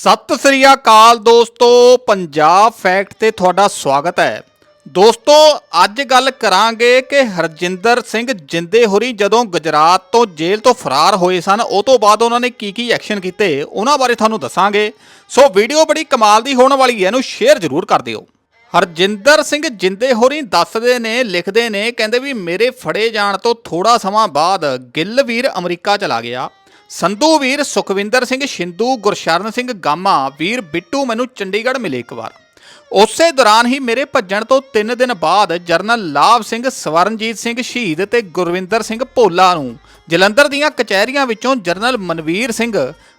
ਸਤਿ ਸ੍ਰੀ ਅਕਾਲ ਦੋਸਤੋ, ਪੰਜਾਬ ਫੈਕਟ ਤੇ ਤੁਹਾਡਾ ਸਵਾਗਤ ਹੈ। ਦੋਸਤੋ, ਅੱਜ ਗੱਲ ਕਰਾਂਗੇ ਕਿ ਹਰਜਿੰਦਰ ਸਿੰਘ ਜਿੰਦੇ ਹੋਰੀ ਜਦੋਂ ਗੁਜਰਾਤ ਤੋਂ ਜੇਲ੍ਹ ਤੋਂ ਫਰਾਰ ਹੋਏ ਸਨ, ਉਹ ਤੋਂ ਬਾਅਦ ਉਹਨਾਂ ਨੇ ਕੀ ਕੀ ਐਕਸ਼ਨ ਕੀਤੇ, ਉਹਨਾਂ ਬਾਰੇ ਤੁਹਾਨੂੰ ਦੱਸਾਂਗੇ। ਸੋ ਵੀਡੀਓ ਬੜੀ ਕਮਾਲ ਦੀ ਹੋਣ ਵਾਲੀ ਹੈ, ਇਹਨੂੰ ਸ਼ੇਅਰ ਜ਼ਰੂਰ ਕਰ ਦਿਓ। ਹਰਜਿੰਦਰ ਸਿੰਘ ਜਿੰਦੇ ਹੋਰੀ ਦੱਸਦੇ ਨੇ, ਲਿਖਦੇ ਨੇ, ਕਹਿੰਦੇ ਵੀ ਮੇਰੇ ਫੜੇ ਜਾਣ ਤੋਂ ਥੋੜਾ ਸਮਾਂ ਬਾਅਦ ਗਿੱਲ ਵੀਰ ਅਮਰੀਕਾ ਚਲਾ ਗਿਆ। ਸੰਧੂ ਵੀਰ ਸੁਖਵਿੰਦਰ ਸਿੰਘ, ਸ਼ਿੰਦੂ ਗੁਰਸ਼ਰਨ ਸਿੰਘ, ਗਾਮਾ ਵੀਰ ਬਿੱਟੂ, ਮੈਨੂੰ ਚੰਡੀਗੜ੍ਹ ਮਿਲੇ ਇੱਕ ਵਾਰ। ਉਸੇ ਦੌਰਾਨ ਹੀ ਮੇਰੇ ਭੱਜਣ ਤੋਂ 3 ਦਿਨ ਬਾਅਦ ਜਰਨਲ ਲਾਭ ਸਿੰਘ, ਸਵਰਨਜੀਤ ਸਿੰਘ ਸ਼ਹੀਦ ਤੇ ਗੁਰਵਿੰਦਰ ਸਿੰਘ ਭੋਲਾ ਨੂੰ ਜਲੰਧਰ ਦੀਆਂ ਕਚਹਿਰੀਆਂ ਵਿੱਚੋਂ ਜਰਨਲ ਮਨਵੀਰ ਸਿੰਘ,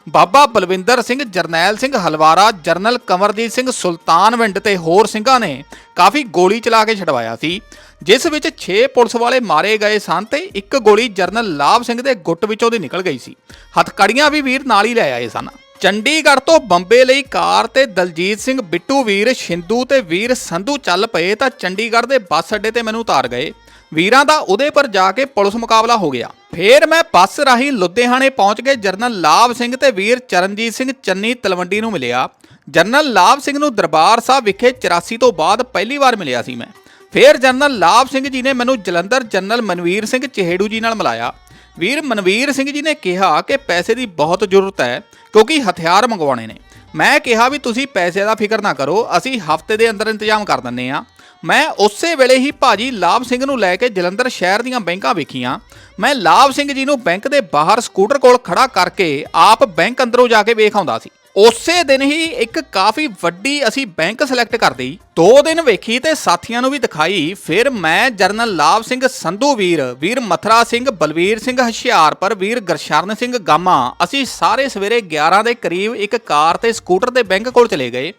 ਬਾਬਾ ਬਲਵਿੰਦਰ ਸਿੰਘ, ਜਰਨੈਲ ਸਿੰਘ ਹਲਵਾਰਾ, ਜਰਨਲ ਕਮਰਜੀਤ ਸਿੰਘ ਸੁਲਤਾਨਵਿੰਡ ਤੇ ਹੋਰ ਸਿੰਘਾਂ ਨੇ ਕਾਫੀ ਗੋਲੀ ਚਲਾ ਕੇ ਛਡਵਾਇਆ ਸੀ, ਜਿਸ ਵਿੱਚ 6 ਪੁਲਿਸ ਵਾਲੇ ਮਾਰੇ ਗਏ ਸਨ ਤੇ ਇੱਕ ਗੋਲੀ ਜਰਨਲ ਲਾਭ ਸਿੰਘ ਦੇ ਗੁੱਟ ਵਿੱਚੋਂ ਦੀ ਨਿਕਲ ਗਈ ਸੀ। ਹੱਥਕੜੀਆਂ ਵੀ ਵੀਰ ਨਾਲ ਹੀ ਲੈ ਆਏ ਸਨ। ਚੰਡੀਗੜ੍ਹ ਤੋਂ ਬੰਬੇ ਲਈ ਕਾਰ ਤੇ ਦਲਜੀਤ ਸਿੰਘ ਬਿੱਟੂ ਵੀਰ, ਸ਼ਿੰਦੂ ਤੇ ਵੀਰ ਸੰਧੂ ਚੱਲ ਪਏ ਤਾਂ ਚੰਡੀਗੜ੍ਹ ਦੇ ਬੱਸ ਅੱਡੇ ਤੇ ਮੈਨੂੰ ਉਤਾਰ ਗਏ। ਵੀਰਾਂ ਦਾ ਉਹਦੇ ਪਰ ਜਾ ਕੇ ਪੁਲਿਸ ਮੁਕਾਬਲਾ ਹੋ ਗਿਆ। ਫੇਰ ਮੈਂ ਬੱਸ ਰਾਹੀਂ ਲੁਧਿਆਣੇ ਪਹੁੰਚ ਕੇ ਜਰਨਲ ਲਾਭ ਸਿੰਘ ਤੇ ਵੀਰ ਚਰਨਜੀਤ ਸਿੰਘ ਚੰਨੀ ਤਲਵੰਡੀ ਨੂੰ ਮਿਲਿਆ। ਜਰਨਲ ਲਾਭ ਸਿੰਘ ਨੂੰ ਦਰਬਾਰ ਸਾਹਿਬ ਵਿਖੇ 84 ਤੋਂ ਬਾਅਦ ਪਹਿਲੀ ਵਾਰ ਮਿਲਿਆ ਸੀ ਮੈਂ। ਫੇਰ ਜਨਰਲ ਲਾਭ ਸਿੰਘ ਜੀ ਨੇ ਮੈਨੂੰ ਜਲੰਧਰ ਜਨਰਲ ਮਨਵੀਰ ਸਿੰਘ ਚਿਹੜੂ ਜੀ ਨਾਲ ਮਿਲਾਇਆ। ਵੀਰ ਮਨਵੀਰ ਸਿੰਘ ਜੀ ਨੇ ਕਿਹਾ ਕਿ ਪੈਸੇ ਦੀ ਬਹੁਤ ਜ਼ਰੂਰਤ ਹੈ, ਕਿਉਂਕਿ ਹਥਿਆਰ ਮੰਗਵਾਉਣੇ ਨੇ। ਮੈਂ ਕਿਹਾ ਵੀ ਤੁਸੀਂ ਪੈਸੇ ਦਾ ਫਿਕਰ ਨਾ ਕਰੋ, ਅਸੀਂ ਹਫ਼ਤੇ ਦੇ ਅੰਦਰ ਇੰਤਜ਼ਾਮ ਕਰ ਦਿੰਨੇ ਆ ਮੈਂ ਉਸੇ ਵੇਲੇ ਹੀ ਭਾਜੀ ਲਾਭ ਸਿੰਘ ਨੂੰ ਲੈ ਕੇ ਜਲੰਧਰ ਸ਼ਹਿਰ ਦੀਆਂ ਬੈਂਕਾਂ ਵੇਖੀਆਂ। ਮੈਂ ਲਾਭ ਸਿੰਘ ਜੀ ਨੂੰ ਬੈਂਕ ਦੇ ਬਾਹਰ ਸਕੂਟਰ ਕੋਲ ਖੜਾ ਕਰਕੇ ਆਪ ਬੈਂਕ ਅੰਦਰੋਂ ਜਾ ਕੇ ਵੇਖ ਆਉਂਦਾ ਸੀ। ਉਸੇ ਦਿਨ ਹੀ ਇੱਕ ਕਾਫੀ ਵੱਡੀ ਅਸੀਂ ਬੈਂਕ ਸਿਲੈਕਟ ਕਰ ਲਈ। ਦੋ ਦਿਨ ਵੇਖੀ ਤੇ ਸਾਥੀਆਂ ਨੂੰ ਵੀ ਦਿਖਾਈ। ਫਿਰ ਮੈਂ ਜਰਨਲ ਲਾਭ ਸਿੰਘ ਸੰਧੂ ਵੀਰ ਵੀਰ ਮਥਰਾ ਸਿੰਘ, ਬਲਵੀਰ ਸਿੰਘ ਹਸ਼ਿਆਰਪੁਰ ਵੀਰ ਗਰਸ਼ਰਨ ਸਿੰਘ ਗਾਮਾ ਅਸੀਂ ਸਾਰੇ ਸਵੇਰੇ 11 ਦੇ ਕਰੀਬ ਇੱਕ ਕਾਰ ਤੇ ਸਕੂਟਰ ਦੇ ਬੈਂਕ ਕੋਲ ਚਲੇ ਗਏ।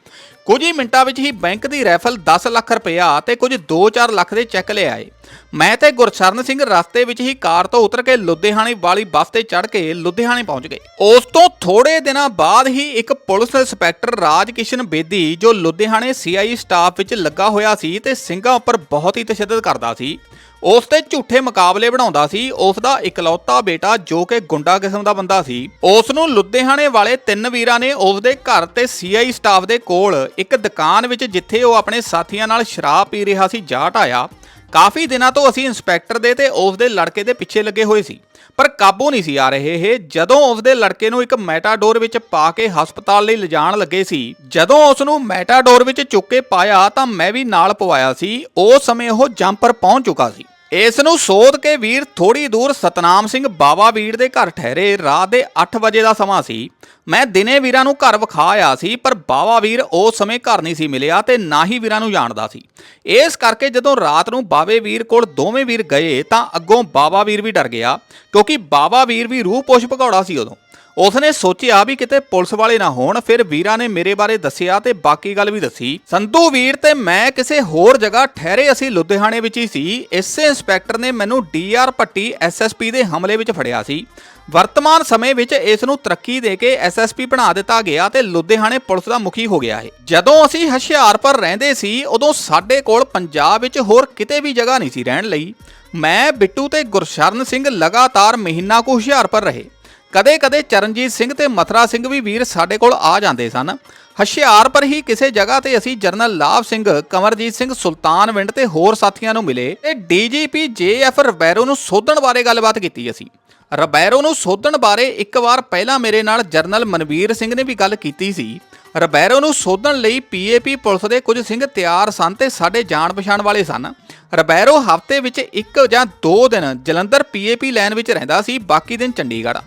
ਕੁਝ ਹੀ ਮਿੰਟਾਂ ਵਿੱਚ ਹੀ ਬੈਂਕ ਦੀ ਰੈਫਲ 10 ਲੱਖ ਰੁਪਇਆ ਤੇ ਕੁਝ 2-4 ਲੱਖ ਦੇ ਚੈੱਕ ਲੈ ਆਏ। ਮੈਂ ਤੇ ਗੁਰਸ਼ਰਨ ਸਿੰਘ ਰਸਤੇ ਵਿੱਚ ਹੀ ਕਾਰ ਤੋਂ ਉਤਰ ਕੇ ਲੁਧਿਆਣੇ ਵਾਲੀ ਬੱਸ ਤੇ ਚੜ੍ਹ ਕੇ ਲੁਧਿਆਣੇ ਪਹੁੰਚ ਗਏ। ਉਸ ਤੋਂ ਥੋੜੇ ਦਿਨਾਂ ਬਾਅਦ ਹੀ ਇੱਕ ਪੁਲਿਸ ਇੰਸਪੈਕਟਰ ਰਾਜ ਕਿਸ਼ਨ ਬੇਦੀ, ਜੋ ਲੁਧਿਆਣੇ ਸੀਆਈ ਸਟਾਫ ਵਿੱਚ ਲੱਗਾ ਹੋਇਆ ਸੀ ਤੇ ਸਿੰਘਾਂ ਉੱਪਰ ਬਹੁਤ ਹੀ ਤਸ਼ੱਦਦ ਕਰਦਾ ਸੀ। ਉਸ ਤੇ ਝੂਠੇ ਮੁਕਾਬਲੇ ਬਣਾਉਂਦਾ ਸੀ, ਉਸ ਦਾ ਇਕਲੌਤਾ ਬੇਟਾ ਜੋ ਕਿ ਗੁੰਡਾ ਕਿਸਮ ਦਾ ਬੰਦਾ ਸੀ। ਉਸ ਨੂੰ ਲੁਧਿਆਣੇ ਵਾਲੇ ਤਿੰਨ ਵੀਰਾਂ ਨੇ ਉਸ ਦੇ ਘਰ ਤੇ ਸੀਆਈ ਸਟਾਫ ਦੇ ਕੋਲ ਇੱਕ ਦੁਕਾਨ ਵਿੱਚ ਜਿੱਥੇ ਉਹ ਆਪਣੇ ਸਾਥੀਆਂ ਨਾਲ ਸ਼ਰਾਬ ਪੀ ਰਿਹਾ ਸੀ ਜਾ ਢਾਇਆ ਕਾਫੀ ਦਿਨਾਂ ਤੋਂ ਅਸੀਂ ਇੰਸਪੈਕਟਰ ਦੇ ਤੇ ਉਸ ਦੇ ਲੜਕੇ ਦੇ ਪਿੱਛੇ ਲੱਗੇ ਹੋਏ ਸੀ, ਪਰ ਕਾਬੂ ਨਹੀਂ ਸੀ ਆ ਰਹੇ ਇਹ। ਜਦੋਂ ਉਸ ਦੇ ਲੜਕੇ ਨੂੰ ਇੱਕ ਮੈਟਾਡੋਰ ਵਿੱਚ ਪਾ ਕੇ ਹਸਪਤਾਲ ਲਈ ਲਿਜਾਣ ਲੱਗੇ ਸੀ, ਜਦੋਂ ਉਸ ਨੂੰ ਮੈਟਾਡੋਰ ਵਿੱਚ ਚੁੱਕ ਕੇ ਪਾਇਆ ਤਾਂ ਮੈਂ ਵੀ ਨਾਲ ਪਵਾਇਆ ਸੀ। ਉਸ ਸਮੇਂ ਉਹ ਜੰਪਰ ਪਹੁੰਚ ਚੁੱਕਾ ਸੀ। ਇਸ ਨੂੰ ਸੋਧ ਕੇ ਵੀਰ ਥੋੜੀ ਦੂਰ ਸਤਨਾਮ ਸਿੰਘ ਬਾਬਾ ਵੀਰ ਦੇ ਘਰ ਠਹਿਰੇ। ਰਾਤ ਦੇ 8 ਵਜੇ ਦਾ ਸਮਾਂ ਸੀ। ਮੈਂ ਦਿਨੇ ਵੀਰਾਂ ਨੂੰ ਘਰ ਵਿਖਾ ਆਇਆ ਸੀ, ਪਰ ਬਾਵਾ ਵੀਰ ਉਸ ਸਮੇਂ ਘਰ ਨਹੀਂ ਸੀ ਮਿਲਿਆ ਤੇ ਨਾ ਹੀ ਵੀਰਾਂ ਨੂੰ ਜਾਣਦਾ ਸੀ। ਇਸ ਕਰਕੇ ਜਦੋਂ ਰਾਤ ਨੂੰ ਬਾਵੇ ਵੀਰ ਕੋਲ ਦੋਵੇਂ ਵੀਰ ਗਏ ਤਾਂ ਅੱਗੋਂ ਬਾਬਾ ਵੀਰ ਵੀ ਡਰ ਗਿਆ, ਕਿਉਂਕਿ ਬਾਬਾ ਵੀਰ ਵੀ ਰੂਹ ਪੋਸ਼ ਭਗੌੜਾ ਸੀ ਉਦੋਂ। ਉਸਨੇ ਸੋਚਿਆ ਵੀ ਕਿਤੇ ਪੁਲਿਸ ਵਾਲੇ ਨਾ ਹੋਣ, ਫਿਰ ਵੀਰਾਂ ਨੇ ਮੇਰੇ ਬਾਰੇ ਦੱਸਿਆ ਤੇ ਬਾਕੀ ਗੱਲ ਵੀ ਦੱਸੀ। ਸੰਧੂ ਵੀਰ ਤੇ ਮੈਂ ਕਿਸੇ ਹੋਰ ਜਗ੍ਹਾ ਠਹਿਰੇ, ਅਸੀਂ ਲੁਧਿਆਣੇ ਵਿੱਚ ਹੀ ਸੀ। ਇਸੇ ਇੰਸਪੈਕਟਰ ਨੇ ਮੈਨੂੰ ਡੀਆਰ ਪੱਟੀ ਐਸਐਸਪੀ ਦੇ ਹਮਲੇ ਵਿੱਚ ਫੜਿਆ ਸੀ। ਵਰਤਮਾਨ ਸਮੇਂ ਵਿੱਚ ਇਸ ਨੂੰ ਤਰੱਕੀ ਦੇ ਕੇ ਐਸਐਸਪੀ ਬਣਾ ਦਿੱਤਾ ਗਿਆ ਤੇ ਲੁਧਿਆਣੇ ਪੁਲਿਸ ਦਾ ਮੁਖੀ ਹੋ ਗਿਆ ਹੈ ਜਦੋਂ ਅਸੀਂ ਹਸ਼ਿਆਰਪੁਰ ਰਹਿੰਦੇ ਸੀ, ਉਦੋਂ ਸਾਡੇ ਕੋਲ ਪੰਜਾਬ ਵਿੱਚ ਹੋਰ ਕਿਤੇ ਵੀ ਜਗ੍ਹਾ ਨਹੀਂ ਸੀ ਰਹਿਣ ਲਈ। ਮੈਂ, ਬਿੱਟੂ ਤੇ ਗੁਰਸ਼ਰਨ ਸਿੰਘ ਲਗਾਤਾਰ ਮਹੀਨਾ ਕੁ ਹੁਸ਼ਿਆਰਪੁਰ ਰਹੇ। ਕਦੇ-ਕਦੇ ਚਰਨਜੀਤ ਸਿੰਘ ਤੇ ਮਥਰਾ ਸਿੰਘ ਵੀ ਵੀਰ ਸਾਡੇ ਕੋਲ ਆ ਜਾਂਦੇ ਸਨ। ਹਸ਼ਿਆਰਪੁਰ ਹੀ ਕਿਸੇ ਜਗ੍ਹਾ ਤੇ ਅਸੀਂ ਜਰਨਲ ਲਾਭ ਸਿੰਘ, ਕਮਰਜੀਤ ਸਿੰਘ ਸੁਲਤਾਨਵਿੰਡ ਤੇ ਹੋਰ ਸਾਥੀਆਂ ਨੂੰ ਮਿਲੇ ਤੇ ਡੀਜੀਪੀ ਜੇਐਫ ਰਬੈਰੋ ਨੂੰ ਸੋਧਣ ਬਾਰੇ ਗੱਲਬਾਤ ਕੀਤੀ ਅਸੀਂ। ਰਬੈਰੋ ਨੂੰ ਸੋਧਣ ਬਾਰੇ ਇੱਕ ਵਾਰ ਪਹਿਲਾਂ ਮੇਰੇ ਨਾਲ ਜਰਨਲ ਮਨਵੀਰ ਸਿੰਘ ਨੇ ਵੀ ਗੱਲ ਕੀਤੀ ਸੀ। ਰਬੈਰੋ ਨੂੰ ਸੋਧਣ ਲਈ ਪੀਏਪੀ ਪੁਲਿਸ ਦੇ ਕੁਝ ਸਿੰਘ ਤਿਆਰ ਸਨ ਤੇ ਸਾਡੇ ਜਾਣ ਪਛਾਣ ਵਾਲੇ ਸਨ। ਰਬੈਰੋ ਹਫ਼ਤੇ ਵਿੱਚ ਇੱਕ ਜਾਂ ਦੋ ਦਿਨ ਜਲੰਧਰ ਪੀਏਪੀ ਲਾਈਨ ਵਿੱਚ ਰਹਿੰਦਾ ਸੀ, ਬਾਕੀ ਦਿਨ ਚੰਡੀਗੜ੍ਹ।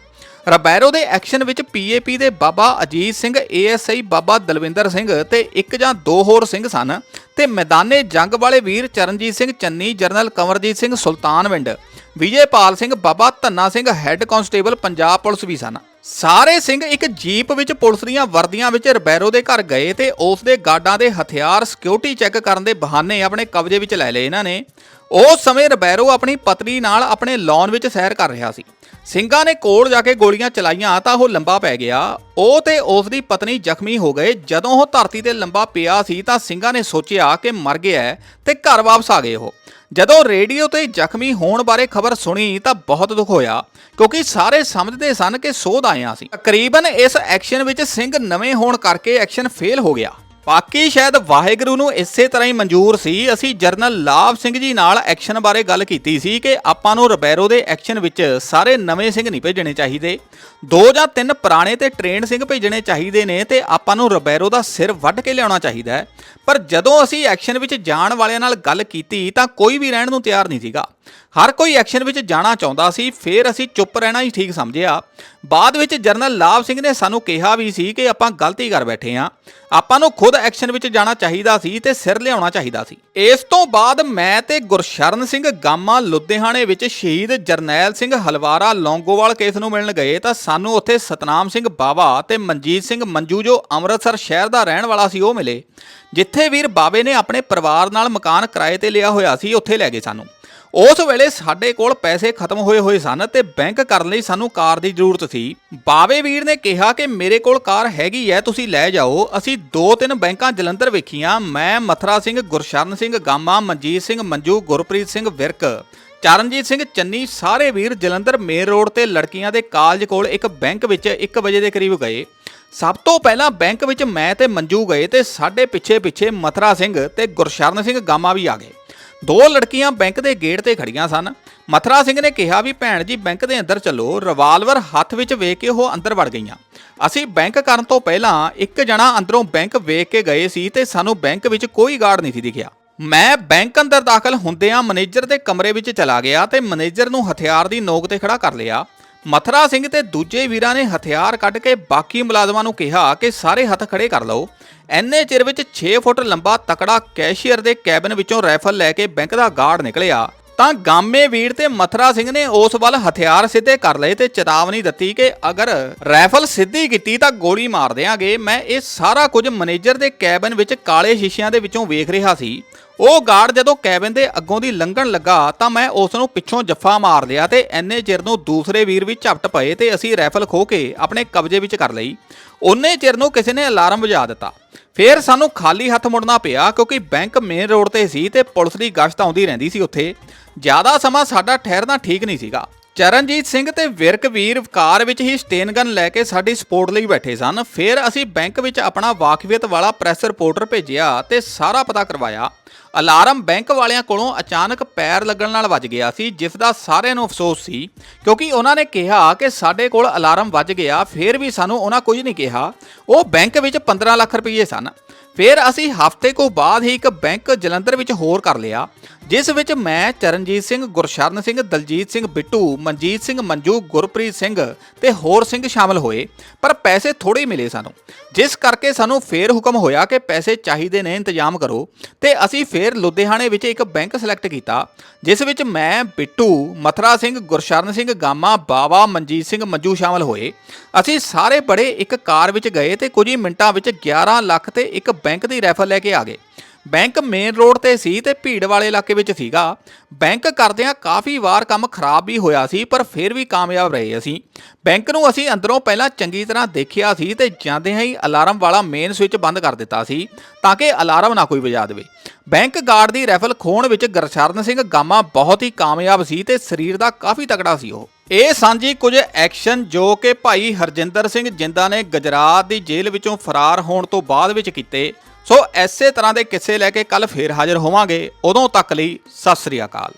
ਰਬੈਰੋ ਦੇ ਐਕਸ਼ਨ ਵਿੱਚ ਪੀਏਪੀ ਦੇ ਬਾਬਾ ਅਜੀਤ ਸਿੰਘ ਏਐਸਆਈ ਬਾਬਾ ਦਲਵਿੰਦਰ ਸਿੰਘ ਤੇ ਇੱਕ ਜਾਂ ਦੋ ਹੋਰ ਸਿੰਘ ਸਨ ਤੇ ਮੈਦਾਨੇ ਜੰਗ ਵਾਲੇ ਵੀਰ Charanjit Singh Channi general Kanwarjit Singh Sultanwind Vijaypal Singh Baba Dhanna Singh head constable Punjab police ਵੀ ਸਨ। ਸਾਰੇ ਸਿੰਘ ਇੱਕ ਜੀਪ ਵਿੱਚ ਪੁਲਿਸ ਦੀਆਂ ਵਰਦੀਆਂ ਵਿੱਚ ਰਬੈਰੋ ਦੇ ਘਰ ਗਏ ਤੇ ਉਸ ਦੇ ਗਾਰਡਾਂ ਦੇ ਹਥਿਆਰ ਸਿਕਿਉਰਿਟੀ ਚੈੱਕ ਕਰਨ ਦੇ ਬਹਾਨੇ ਆਪਣੇ ਕਬਜ਼ੇ ਵਿੱਚ ਲੈ ਲਏ ਇਹਨਾਂ ਨੇ। ਉਸ ਸਮੇਂ ਰਬੈਰੋ ਆਪਣੀ ਪਤਨੀ ਨਾਲ ਆਪਣੇ ਲਾਨ ਵਿੱਚ ਸੈਰ ਕਰ ਰਿਹਾ ਸੀ। ਸਿੰਘਾਂ ਨੇ ਕੋਲ ਜਾ ਕੇ ਗੋਲੀਆਂ ਚਲਾਈਆਂ ਤਾਂ ਉਹ ਲੰਬਾ ਪੈ ਗਿਆ। ਉਹ ਤੇ ਉਸ ਦੀ ਪਤਨੀ ਜ਼ਖਮੀ ਹੋ ਗਏ। ਜਦੋਂ ਉਹ ਧਰਤੀ ਤੇ ਲੰਬਾ ਪਿਆ ਸੀ ਤਾਂ ਸਿੰਘਾਂ ਨੇ ਸੋਚਿਆ ਕਿ ਮਰ ਗਿਆ ਹੈ ਤੇ ਘਰ ਵਾਪਸ ਆ ਗਏ ਉਹ। ਜਦੋਂ ਰੇਡੀਓ ਤੇ ਜ਼ਖਮੀ ਹੋਣ ਬਾਰੇ ਖਬਰ ਸੁਣੀ ਤਾਂ ਬਹੁਤ ਦੁੱਖ ਹੋਇਆ, ਕਿਉਂਕਿ ਸਾਰੇ ਸਮਝਦੇ ਸਨ ਕਿ ਸੋਧ ਆਇਆ ਸੀ। ਤਕਰੀਬਨ ਇਸ ਐਕਸ਼ਨ ਵਿੱਚ ਸਿੰਘ ਨਵੇਂ ਹੋਣ ਕਰਕੇ ਐਕਸ਼ਨ ਫੇਲ ਹੋ ਗਿਆ। ਬਾਕੀ ਸ਼ਾਇਦ ਵਾਹਿਗੁਰੂ ਨੂੰ ਇਸੇ ਤਰ੍ਹਾਂ ਹੀ ਮਨਜ਼ੂਰ ਸੀ। ਅਸੀਂ ਜਰਨਲ ਲਾਭ ਸਿੰਘ ਜੀ ਨਾਲ ਐਕਸ਼ਨ ਬਾਰੇ ਗੱਲ ਕੀਤੀ ਸੀ ਕਿ ਆਪਾਂ ਨੂੰ ਰਬੈਰੋ ਦੇ ਐਕਸ਼ਨ ਵਿੱਚ ਸਾਰੇ ਨਵੇਂ ਸਿੰਘ ਨਹੀਂ ਭੇਜਣੇ ਚਾਹੀਦੇ। ਦੋ ਜਾਂ ਤਿੰਨ ਪੁਰਾਣੇ ਤੇ ਟ੍ਰੇਨਡ ਸਿੰਘ ਭੇਜਣੇ ਚਾਹੀਦੇ ਨੇ ਤੇ ਆਪਾਂ ਨੂੰ ਰਬੈਰੋ ਦਾ ਸਿਰ ਵੱਢ ਕੇ ਲਿਆਉਣਾ ਚਾਹੀਦਾ ਹੈ। ਪਰ ਜਦੋਂ ਅਸੀਂ ਐਕਸ਼ਨ ਵਿੱਚ ਜਾਣ ਵਾਲਿਆਂ ਨਾਲ ਗੱਲ ਕੀਤੀ ਤਾਂ ਕੋਈ ਵੀ ਰਹਿਣ ਨੂੰ ਤਿਆਰ ਨਹੀਂ ਸੀਗਾ। ਹਰ ਕੋਈ ਐਕਸ਼ਨ ਵਿੱਚ ਜਾਣਾ ਚਾਹੁੰਦਾ ਸੀ, ਫਿਰ ਅਸੀਂ ਚੁੱਪ ਰਹਿਣਾ ਹੀ ਠੀਕ ਸਮਝਿਆ। ਬਾਅਦ ਵਿੱਚ ਜਰਨਲ ਲਾਭ ਸਿੰਘ ਨੇ ਸਾਨੂੰ ਕਿਹਾ ਵੀ ਸੀ ਕਿ ਆਪਾਂ ਗਲਤੀ ਕਰ ਬੈਠੇ ਆ ਆਪਾਂ ਨੂੰ ਖੁਦ ਐਕਸ਼ਨ ਵਿੱਚ ਜਾਣਾ ਚਾਹੀਦਾ ਸੀ ਤੇ ਸਿਰ ਲਿਆਉਣਾ ਚਾਹੀਦਾ ਸੀ। ਇਸ ਤੋਂ ਬਾਅਦ ਮੈਂ ਤੇ ਗੁਰਸ਼ਰਨ ਸਿੰਘ ਗਾਮਾ ਲੁਧਿਆਣੇ ਵਿੱਚ ਸ਼ਹੀਦ ਜਰਨੈਲ ਸਿੰਘ ਹਲਵਾਰਾ ਲੌਂਗੋਵਾਲ ਕੇਸ ਨੂੰ ਮਿਲਣ ਗਏ ਤਾਂ ਸਾਨੂੰ ਉੱਥੇ ਸਤਨਾਮ ਸਿੰਘ ਬਾਵਾ ਤੇ ਮਨਜੀਤ ਸਿੰਘ ਮੰਜੂ ਜੋ ਅੰਮ੍ਰਿਤਸਰ ਸ਼ਹਿਰ ਦਾ ਰਹਿਣ ਵਾਲਾ ਸੀ ਉਹ ਮਿਲੇ। ਜਿੱਥੇ ਵੀਰ ਬਾਵੇ ਨੇ ਆਪਣੇ ਪਰਿਵਾਰ ਨਾਲ ਮਕਾਨ ਕਿਰਾਏ ਤੇ ਲਿਆ ਹੋਇਆ ਸੀ, ਉੱਥੇ ਲੈ ਗਏ ਸਾਨੂੰ। ਉਸ ਵੇਲੇ ਸਾਡੇ ਕੋਲ ਪੈਸੇ ਖਤਮ ਹੋਏ ਹੋਏ ਸਨ ਤੇ ਬੈਂਕ ਕਰਨ ਲਈ ਸਾਨੂੰ ਕਾਰ ਦੀ ਜ਼ਰੂਰਤ ਸੀ। ਬਾਵੇ ਵੀਰ ਨੇ ਕਿਹਾ ਕਿ ਮੇਰੇ ਕੋਲ ਕਾਰ ਹੈਗੀ ਹੈ ਤੁਸੀਂ ਲੈ ਜਾਓ। ਅਸੀਂ ਦੋ ਤਿੰਨ ਬੈਂਕਾਂ ਜਲੰਧਰ ਵੇਖੀਆਂ। ਮੈਂ, ਮਥਰਾ ਸਿੰਘ, ਗੁਰਸ਼ਰਨ ਸਿੰਘ, ਗਾਮਾ, ਮਨਜੀਤ ਸਿੰਘ, ਮੰਜੂ, ਗੁਰਪ੍ਰੀਤ ਸਿੰਘ, ਵਿਰਕ, ਚਰਨਜੀਤ ਸਿੰਘ, ਚੰਨੀ, ਸਾਰੇ ਵੀਰ ਜਲੰਧਰ ਮੇਨ ਰੋਡ ਤੇ ਲੜਕੀਆਂ ਦੇ ਕਾਲਜ ਕੋਲ ਇੱਕ ਬੈਂਕ ਵਿੱਚ 1 ਵਜੇ ਦੇ ਕਰੀਬ ਗਏ। ਸਭ ਤੋਂ ਪਹਿਲਾਂ ਬੈਂਕ ਵਿੱਚ ਮੈਂ ਤੇ ਮੰਜੂ ਗਏ ਤੇ ਸਾਡੇ ਪਿੱਛੇ ਪਿੱਛੇ ਮਥਰਾ ਸਿੰਘ ਤੇ ਗੁਰਸ਼ਰਨ ਸਿੰਘ, ਗਾਮਾ ਵੀ ਆ ਗਏ। ਦੋ ਲੜਕੀਆਂ ਬੈਂਕ ਦੇ ਗੇਟ ਤੇ ਖੜੀਆਂ ਸਨ। ਮਥਰਾ ਸਿੰਘ ਨੇ ਕਿਹਾ ਵੀ, ਭੈਣ ਜੀ, ਬੈਂਕ ਦੇ ਅੰਦਰ ਚੱਲੋ। ਰਿਵਾਲਵਰ ਹੱਥ ਵਿੱਚ ਵੇਖ ਕੇ ਉਹ ਅੰਦਰ ਵੜ ਗਈਆਂ। ਅਸੀਂ ਬੈਂਕ ਕਰਨ ਤੋਂ ਪਹਿਲਾਂ ਇੱਕ ਜਣਾ ਅੰਦਰੋਂ ਬੈਂਕ ਵੇਖ ਕੇ ਗਏ ਸੀ ਤੇ ਸਾਨੂੰ ਬੈਂਕ ਵਿੱਚ ਕੋਈ ਗਾਰਡ ਨਹੀਂ ਸੀ ਦਿਖਿਆ। ਮੈਂ ਬੈਂਕ ਅੰਦਰ ਦਾਖਲ ਹੁੰਦਿਆਂ ਮੈਨੇਜਰ ਦੇ ਕਮਰੇ ਵਿੱਚ ਚਲਾ ਗਿਆ ਤੇ ਮੈਨੇਜਰ ਨੂੰ ਹਥਿਆਰ ਦੀ ਨੋਕ ਤੇ ਖੜਾ ਕਰ ਲਿਆ। ਮਥਰਾ ਸਿੰਘ ਤੇ ਦੂਜੇ ਵੀਰਾਂ ਨੇ ਹਥਿਆਰ ਕੱਢ ਕੇ ਬਾਕੀ ਮੁਲਾਜ਼ਮਾਂ ਨੂੰ ਕਿਹਾ ਕਿ ਸਾਰੇ ਹੱਥ ਖੜੇ ਕਰ ਲਓ। ਐਨੇ ਚਿਰ ਵਿੱਚ 6 ਫੁੱਟ ਲੰਬਾ ਤਕੜਾ ਕੈਸ਼ੀਅਰ ਦੇ ਕੈਬਨ ਵਿੱਚੋਂ ਰਾਈਫਲ ਲੈ ਕੇ ਬੈਂਕ ਦਾ ਗਾਰਡ ਨਿਕਲਿਆ। ਤਾਂ ਗਾਮੇ ਵੀਰ ਤੇ ਮਥਰਾ ਸਿੰਘ ਨੇ ਉਸ ਵੱਲ ਹਥਿਆਰ ਸਿੱਧੇ ਕਰ ਲਏ ਤੇ ਚੇਤਾਵਨੀ ਦਿੱਤੀ ਕਿ ਅਗਰ ਰਾਈਫਲ ਸਿੱਧੀ ਕੀਤੀ ਤਾਂ ਗੋਲੀ ਮਾਰ ਦਿਆਂਗੇ। ਮੈਂ ਇਹ ਸਾਰਾ ਕੁਝ ਮੈਨੇਜਰ ਦੇ ਕੈਬਨ ਵਿੱਚ ਕਾਲੇ ਸ਼ੀਸ਼ਿਆਂ ਦੇ ਵਿੱਚੋਂ ਵੇਖ ਰਿਹਾ ਸੀ। ਉਹ ਗਾਰਡ ਜਦੋਂ ਕੈਬਨ ਦੇ ਅੱਗੋਂ ਦੀ ਲੰਘਣ ਲੱਗਾ ਤਾਂ ਮੈਂ ਉਸ ਨੂੰ ਪਿੱਛੋਂ ਜੱਫਾ ਮਾਰ ਲਿਆ ਤੇ ਐਨੇ ਚਿਰ ਨੂੰ ਦੂਸਰੇ ਵੀਰ ਵੀ ਝਪਟ ਪਏ ਤੇ ਅਸੀਂ ਰਾਈਫਲ ਖੋ ਕੇ ਆਪਣੇ ਕਬਜ਼ੇ ਵਿੱਚ ਕਰ ਲਈ। ਉਹਨੇ ਚਿਰ ਨੂੰ ਕਿਸੇ ਨੇ ਅਲਾਰਮ ਵਜਾ ਦਿੱਤਾ। ਫੇਰ ਸਾਨੂੰ ਖਾਲੀ ਹੱਥ ਮੁੜਨਾ ਪਿਆ ਕਿਉਂਕਿ ਬੈਂਕ ਮੇਨ ਰੋਡ ਤੇ ਸੀ ਤੇ ਪੁਲਿਸ ਦੀ ਗਸ਼ਤ ਆਉਂਦੀ ਰਹਿੰਦੀ ਸੀ ਉੱਥੇ। ਜ਼ਿਆਦਾ ਸਮਾਂ ਸਾਡਾ ਠਹਿਰਨਾ ਠੀਕ ਨਹੀਂ ਸੀਗਾ। ਚਰਨਜੀਤ ਸਿੰਘ ਤੇ ਵਿਰਕ ਵੀਰ ਕਾਰ ਵਿੱਚ ਹੀ ਸਟੇਨਗਨ ਲੈ ਕੇ ਸਾਡੀ ਸਪੋਰਟ ਲਈ ਬੈਠੇ ਸਨ। ਫਿਰ ਅਸੀਂ ਬੈਂਕ ਵਿੱਚ ਆਪਣਾ ਵਾਕਫੀਅਤ ਵਾਲਾ ਪ੍ਰੈਸ ਰਿਪੋਰਟਰ ਭੇਜਿਆ ਤੇ ਸਾਰਾ ਪਤਾ ਕਰਵਾਇਆ। ਅਲਾਰਮ ਬੈਂਕ ਵਾਲਿਆਂ ਕੋਲੋਂ ਅਚਾਨਕ ਪੈਰ ਲੱਗਣ ਨਾਲ ਵੱਜ ਗਿਆ ਸੀ, ਜਿਸ ਦਾ ਸਾਰਿਆਂ ਨੂੰ ਅਫਸੋਸ ਸੀ, ਕਿਉਂਕਿ ਉਹਨਾਂ ਨੇ ਕਿਹਾ ਕਿ ਸਾਡੇ ਕੋਲ ਅਲਾਰਮ ਵੱਜ ਗਿਆ, ਫਿਰ ਵੀ ਸਾਨੂੰ ਉਹਨਾਂ ਕੁਝ ਨਹੀਂ ਕਿਹਾ। ਉਹ ਬੈਂਕ ਵਿੱਚ 15 ਲੱਖ ਰੁਪਏ ਸਨ। ਫਿਰ ਅਸੀਂ ਹਫ਼ਤੇ ਕੋ ਬਾਅਦ ਹੀ ਇੱਕ ਬੈਂਕ ਜਲੰਧਰ ਵਿੱਚ ਹੋਰ ਕਰ ਲਿਆ, ਜਿਸ ਵਿੱਚ ਮੈਂ ਚਰਨਜੀਤ ਸਿੰਘ, ਗੁਰਸ਼ਰਨ ਸਿੰਘ, ਦਲਜੀਤ ਸਿੰਘ ਬਿੱਟੂ, ਮਨਜੀਤ ਸਿੰਘ ਮੰਜੂ, ਗੁਰਪ੍ਰੀਤ ਸਿੰਘ ਤੇ ਹੋਰ ਸਿੰਘ ਸ਼ਾਮਲ ਹੋਏ, ਪਰ ਪੈਸੇ ਥੋੜੇ ਹੀ ਮਿਲੇ ਸਾਨੂੰ। ਜਿਸ ਕਰਕੇ ਸਾਨੂੰ ਫੇਰ ਹੁਕਮ ਹੋਇਆ ਕਿ ਪੈਸੇ ਚਾਹੀਦੇ ਨੇ ਇੰਤਜ਼ਾਮ ਕਰੋ ਤੇ ਅਸੀਂ ਫੇਰ ਲੁਧਿਆਣੇ ਵਿੱਚ ਇੱਕ ਬੈਂਕ ਸਿਲੈਕਟ ਕੀਤਾ, ਜਿਸ ਵਿੱਚ ਮੈਂ, ਬਿੱਟੂ, ਮਥਰਾ ਸਿੰਘ, ਗੁਰਸ਼ਰਨ ਸਿੰਘ, ਗਾਮਾ, ਬਾਵਾ, ਮਨਜੀਤ ਸਿੰਘ, ਮੰਜੂ ਸ਼ਾਮਲ ਹੋਏ। ਅਸੀਂ ਸਾਰੇ ਬੜੇ ਇੱਕ ਕਾਰ ਵਿੱਚ ਗਏ ਤੇ ਕੁਝ ਹੀ ਮਿੰਟਾਂ ਵਿੱਚ 11 ਲੱਖ ਤੇ ਇੱਕ ਬੈਂਕ ਦੀ ਰੈਫਰ ਲੈ ਕੇ ਆ ਗਏ। ਬੈਂਕ ਮੇਨ ਰੋਡ ਤੇ ਸੀ ਤੇ ਭੀੜ ਵਾਲੇ ਇਲਾਕੇ ਵਿੱਚ ਸੀਗਾ। ਬੈਂਕ ਕਰਦਿਆਂ ਕਾਫੀ ਵਾਰ ਕੰਮ ਖਰਾਬ ਵੀ ਹੋਇਆ ਸੀ, ਪਰ ਫਿਰ ਵੀ ਕਾਮਯਾਬ ਰਹੇ ਅਸੀਂ। ਬੈਂਕ ਨੂੰ ਅਸੀਂ ਅੰਦਰੋਂ ਪਹਿਲਾਂ ਚੰਗੀ ਤਰ੍ਹਾਂ ਦੇਖਿਆ ਸੀ ਤੇ ਜਾਂਦਿਆਂ ਹੀ ਅਲਾਰਮ ਵਾਲਾ ਮੇਨ ਸਵਿਚ ਬੰਦ ਕਰ ਦਿੱਤਾ ਸੀ ਤਾਂ ਕਿ ਅਲਾਰਮ ਨਾ ਕੋਈ ਵਜਾ ਦੇਵੇ। ਬੈਂਕ ਗਾਰਡ ਦੀ ਰਾਈਫਲ ਖੋਣ ਵਿੱਚ ਗਰਸ਼ਰਨ ਸਿੰਘ ਗਾਮਾ ਬਹੁਤ ਹੀ ਕਾਮਯਾਬ ਸੀ ਤੇ ਸਰੀਰ ਦਾ ਕਾਫੀ ਤਕੜਾ ਸੀ ਉਹ। ਇਹ ਸਾਂਝੀ ਕੁਝ ਐਕਸ਼ਨ ਜੋ ਕਿ ਭਾਈ ਹਰਜਿੰਦਰ ਸਿੰਘ ਜਿੰਦਾ ਨੇ ਗੁਜਰਾਤ ਦੀ ਜੇਲ੍ਹ ਵਿੱਚੋਂ ਫਰਾਰ ਹੋਣ ਤੋਂ ਬਾਅਦ ਵਿੱਚ ਕੀਤੇ। ਸੋ ਐਸੇ ਤਰ੍ਹਾਂ ਦੇ ਕਿੱਸੇ ਲੈ ਕੇ ਕੱਲ ਫੇਰ ਹਾਜ਼ਰ ਹੋਵਾਂਗੇ, ਉਦੋਂ ਤੱਕ ਲਈ ਸਤਿ ਸ੍ਰੀ ਅਕਾਲ।